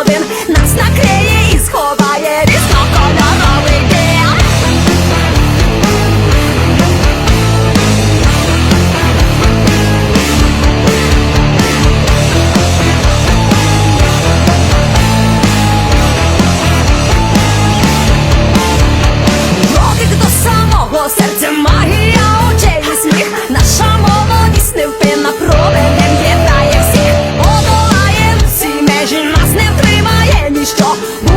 один. Нас накриє і сховає різнокольоровий день. Рокик до самого серця магія очей і сміх наша молодість невпинна проведем єднає всіх. Imagine Strong.